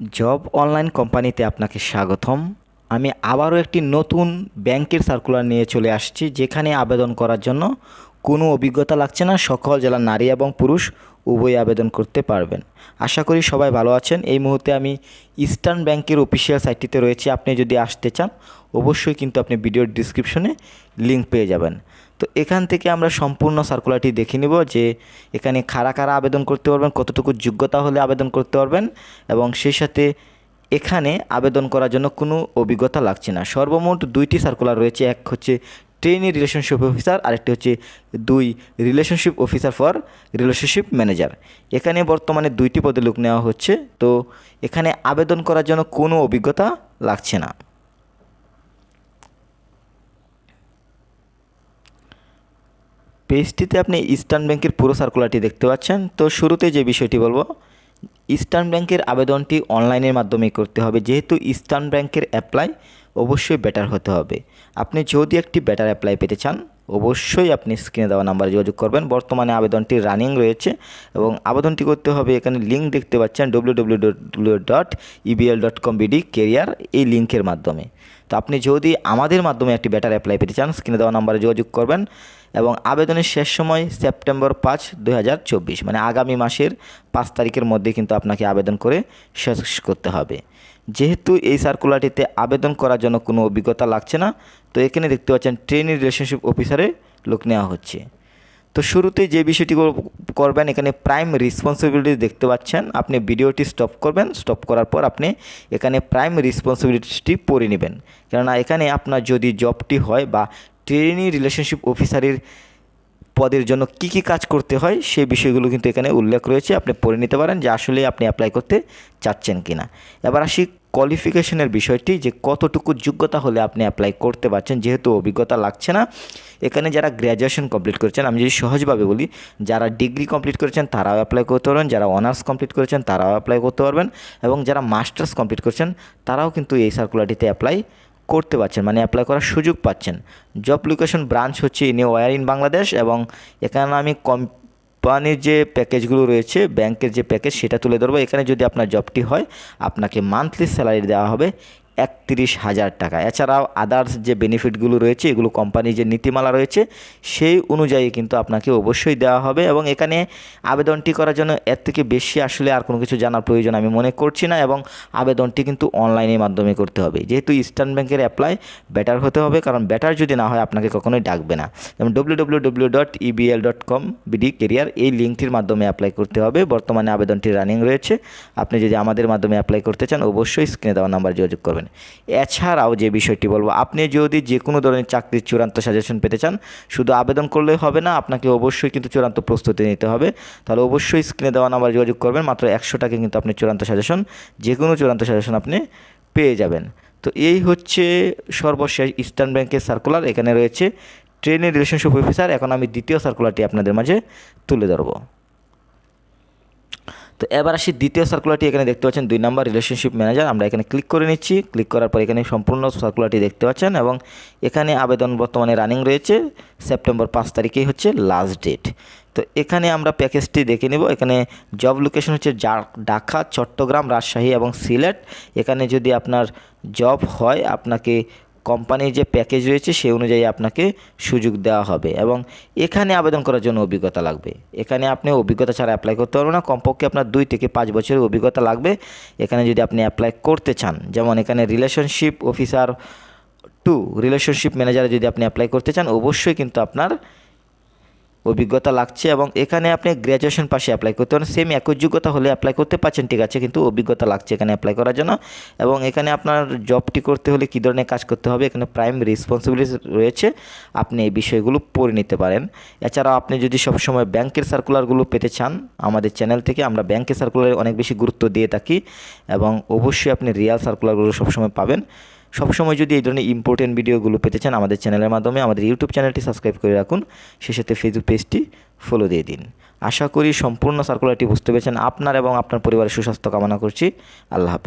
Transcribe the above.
Job online কোম্পানিতে আপনাকে স্বাগতম। আমি আবারও একটি নতুন ব্যাংকের সার্কুলার নিয়ে চলে আসছি, যেখানে আবেদন করার জন্য কোনো অভিজ্ঞতা লাগছে না। সকল জেলার নারী এবং পুরুষ উভয়ই আবেদন করতে পারবেন। আশা করি সবাই ভালো আছেন। এই মুহূর্তে আমি ইস্টার্ন ব্যাংকের অফিসিয়াল সাইটটিতে রয়েছি। আপনি যদি আসতে চান, অবশ্যই কিন্তু আপনি ভিডিওর ডিসক্রিপশনে লিঙ্ক পেয়ে যাবেন। তো এখান থেকে আমরা সম্পূর্ণ সার্কুলারটি দেখে নিব যে এখানে কারা কারা আবেদন করতে পারবেন, কতটুকু যোগ্যতা হলে আবেদন করতে পারবেন এবং সেই সাথে এখানে আবেদন করার জন্য কোনো অভিজ্ঞতা লাগছে না। সর্বমোট দুইটি সার্কুলার রয়েছে, এক হচ্ছে ট্রেনি রিলেশনশিপ অফিসার আরেকটি হচ্ছে দুই relationship officer for relationship manager এখানে বর্তমানে দুইটি পদে লোক নেওয়া হচ্ছে, তো এখানে আবেদন করার জন্য কোনো অভিজ্ঞতা লাগছে না। পেজটিতে আপনি ইস্টার্ন ব্যাংকের পুরো সার্কুলারটি দেখতে পাচ্ছেন। তো শুরুতে যে বিষয়টি বলব ইস্টার্ন ব্যাংকের আবেদনটি অনলাইনের মাধ্যমে করতে হবে। যেহেতু ইস্টার্ন ব্যাংকের অ্যাপ্লাই অবশ্যই বেটার হতে হবে। আপনি যদি একটি বেটার অ্যাপ্লাই পেতে চান, অবশ্যই আপনি স্ক্রিনে দেওয়া নাম্বারে যোগাযোগ করবেন। বর্তমানে আবেদনটি রানিং রয়েছে এবং আবেদনটি করতে হবে, এখানে লিঙ্ক দেখতে পাচ্ছেন W W W dot EBL dot com BD career এই লিঙ্কের মাধ্যমে। তো আপনি যদি আমাদের মাধ্যমে একটি বেটার অ্যাপ্লাই পেতে চান স্ক্রিনে দেওয়া নম্বরে যোগাযোগ করবেন এবং আবেদনের শেষ সময় সেপ্টেম্বর পাঁচ, দুই মানে আগামী মাসের পাঁচ তারিখের মধ্যে কিন্তু আপনাকে আবেদন করে শেষ করতে হবে। যেহেতু এই সার্কুলারটিতে আবেদন করার জন্য কোনো অভিজ্ঞতা লাগছে না, তো এখানে দেখতে পাচ্ছেন ট্রেনিং রিলেশনশিপ অফিসারে লোক নেওয়া হচ্ছে। তো শুরুতে যে বিষয়টি করবেন, এখানে প্রাইম রেসপন্সিবিলিটি দেখতে পাচ্ছেন। আপনি ভিডিওটি স্টপ করবেন। স্টপ করার পর আপনি এখানে প্রাইম রেসপন্সিবিলিটিটি পড়ে নেবেন। কেননা এখানে আপনার যদি জবটি হয় বা ট্রেনি রিলেশনশিপ অফিসারের পদের জন্য কি কি কাজ করতে হয় সেই বিষয়গুলো কিন্তু এখানে উল্লেখ রয়েছে। আপনি পড়ে নিতে পারেন যে আসলে আপনি অ্যাপ্লাই করতে চাচ্ছেন কি না এবার আসি কোয়ালিফিকেশনের বিষয়টি, যে কতটুকু যোগ্যতা হলে আপনি অ্যাপ্লাই করতে পারছেন, যেহেতু অভিজ্ঞতা লাগছে না। এখানে যারা গ্র্যাজুয়েশন কমপ্লিট করেছেন, আমি যদি সহজভাবে বলি, যারা ডিগ্রি কমপ্লিট করেছেন, তারাও অ্যাপ্লাই করতে পারবেন। যারা অনার্স কমপ্লিট করেছেন, তারাও অ্যাপ্লাই করতে পারবেন। এবং যারা মাস্টার্স কমপ্লিট করেছেন, তারাও কিন্তু এই সার্কুলারটিতে অ্যাপ্লাই করতে পারছেন মানে অ্যাপ্লাই করার সুযোগ পাচ্ছেন। জব লোকেশন ব্রাঞ্চ হচ্ছে নিউ ওয়ার ইন বাংলাদেশ এবং এখানে আমি কোম্পানির যে প্যাকেজগুলো রয়েছে ব্যাংকের যে প্যাকেজ সেটা তুলে ধরবো। এখানে যদি আপনার জবটি হয়, আপনাকে মান্থলি স্যালারি দেওয়া হবে। একত্রিশ হাজার টাকা। এছাড়াও আদার্স যে বেনিফিটগুলো রয়েছে, এগুলো কোম্পানির যে নীতিমালা রয়েছে, সেই অনুযায়ী কিন্তু আপনাকে অবশ্যই দেওয়া হবে এবং এখানে আবেদনটি করার জন্য এর থেকে বেশি আসলে আর কোনো কিছু জানার প্রয়োজন আমি মনে করছি না এবং আবেদনটি কিন্তু অনলাইনের মাধ্যমে করতে হবে। যেহেতু ইস্টার্ন ব্যাংকের অ্যাপ্লাই বেটার হতে হবে, কারণ বেটার যদি না হয় আপনাকে কখনোই ডাকবে না। যেমন W W dot dot com career এই লিঙ্কটির মাধ্যমে অ্যাপ্লাই করতে হবে। বর্তমানে আবেদনটি রানিং রয়েছে। আপনি যদি আমাদের মাধ্যমে অ্যাপ্লাই করতে চান, অবশ্যই স্ক্রিনে দেওয়া নাম্বার যোগাযোগ করবেন। এছাড়াও যে বিষয়টি বলব, আপনি যদি যে কোনো ধরনের চাকরির চূড়ান্ত সাজেশন পেতে চান, শুধু আবেদন করলে হবে না, আপনাকে অবশ্যই কিন্তু চূড়ান্ত প্রস্তুতি নিতে হবে। তাহলে অবশ্যই স্ক্রিনে দেওয়া নাম্বার যোগাযোগ করবেন, মাত্র একশো টাকা কিন্তু আপনি চূড়ান্ত সাজেশন যে কোনো চূড়ান্ত সাজেশন আপনি পেয়ে যাবেন। তো এই হচ্ছে সর্বশেষ ইস্টার্ন ব্যাংকের সার্কুলার এখানে রয়েছে ট্রেনের রিলেশনশিপ অফিসার এখন আমি দ্বিতীয় সার্কুলারটি আপনাদের মাঝে তুলে ধরবো। তো এবার আসি দ্বিতীয় সার্কুলারটি এখানে দেখতে পাচ্ছেন দুই নাম্বার রিলেশনশিপ ম্যানেজার আমরা এখানে ক্লিক করে নিচ্ছি। ক্লিক করার পর এখানে সম্পূর্ণ সার্কুলারটি দেখতে পাচ্ছেন এবং এখানে আবেদন বর্তমানে রানিং রয়েছে। সেপ্টেম্বর পাঁচ তারিখেই হচ্ছে লাস্ট ডেট তো এখানে আমরা প্যাকেজটি দেখে নেব। এখানে জব লোকেশন হচ্ছে ঢাকা, চট্টগ্রাম, রাজশাহী এবং সিলেট। এখানে যদি আপনার জব হয়, আপনাকে কোম্পানির যে প্যাকেজ রয়েছে, সেই অনুযায়ী আপনাকে সুযোগ দেওয়া হবে এবং এখানে আবেদন করার জন্য অভিজ্ঞতা লাগবে। এখানে আপনি অভিজ্ঞতা ছাড়া অ্যাপ্লাই করতে পারবেন না। কমপক্ষে আপনার দুই থেকে পাঁচ বছরের অভিজ্ঞতা লাগবে। এখানে যদি আপনি অ্যাপ্লাই করতে চান, যেমন এখানে রিলেশনশিপ অফিসার টু রিলেশনশিপ ম্যানেজারে যদি আপনি অ্যাপ্লাই করতে চান, অবশ্যই কিন্তু আপনার অভিজ্ঞতা লাগছে এবং এখানে আপনি গ্র্যাজুয়েশন পাশে অ্যাপ্লাই করতে পারেন। সেম একই যোগ্যতা হলে অ্যাপ্লাই করতে পারছেন, ঠিক আছে, কিন্তু অভিজ্ঞতা লাগছে এখানে অ্যাপ্লাই করার জন্য। এবং এখানে আপনার জবটি করতে হলে কী ধরনের কাজ করতে হবে? এখানে প্রাইম রেসপন্সিবিলিটি রয়েছে, আপনি এই বিষয়গুলো পড়ে নিতে পারেন। এছাড়াও আপনি যদি সবসময় ব্যাংকের সার্কুলারগুলো পেতে চান, আমাদের চ্যানেল থেকে আমরা ব্যাংকের সার্কুলারে অনেক বেশি গুরুত্ব দিয়ে থাকি এবং অবশ্যই আপনি রিয়াল সার্কুলারগুলো সবসময় পাবেন। সবসময় যদি এই ধরনের ইম্পর্টেন্ট ভিডিওগুলো পেতে চান আমাদের চ্যানেলের মাধ্যমে, আমাদের ইউটিউব চ্যানেলটি সাবস্ক্রাইব করে রাখুন। সে সাথে ফেসবুক পেজটি ফলো দিয়ে দিন। আশা করি সম্পূর্ণ সার্কুলারটি বুঝতে পেরেছেন। আপনার এবং আপনার পরিবারের সুস্বাস্থ্য কামনা করছি। আল্লাহ হাফেজ।